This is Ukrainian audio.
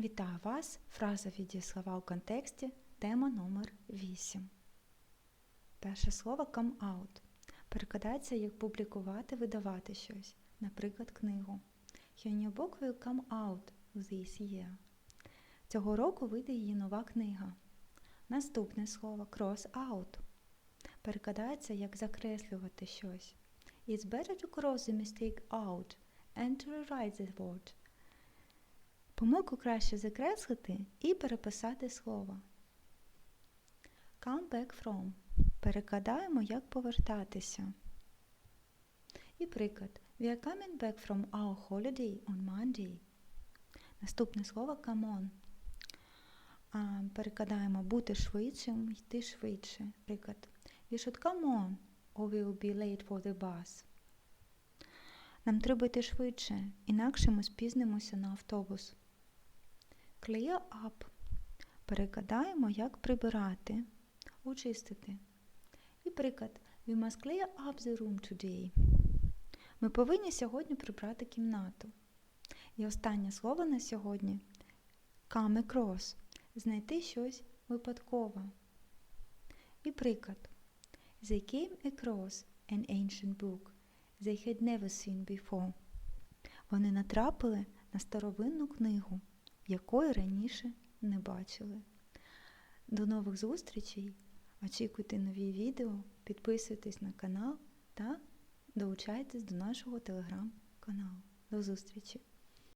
Вітаю вас! Фраза відіслова у контексті, тема номер 8. Перше слово come out. Перекладається як публікувати, видавати щось, наприклад, книгу. Your new come out this year. Цього року вийде її нова книга. Наступне слово cross out. Перекладається як закреслювати щось. It's better to cross the mistake out and to rewrite the word. Помилку краще закреслити і переписати слово. Come back from. Перекладаємо як повертатися. І приклад. We are coming back from our holiday on Monday. Наступне слово come on. Перекладаємо бути швидшим, йти швидше. Приклад. We should come on or we will be late for the bus. Нам треба йти швидше, інакше ми спізнимося на автобус. Clear up. Перекладаємо як прибирати, очистити. І приклад. We must clear up the room today. Ми повинні сьогодні прибрати кімнату. І останнє слово на сьогодні come across. Знайти щось випадково. І приклад. They came across an ancient book they had never seen before. Вони натрапили на старовинну книгу, якої раніше не бачили. До нових зустрічей! Очікуйте нові відео, підписуйтесь на канал та долучайтесь до нашого телеграм-каналу. До зустрічі!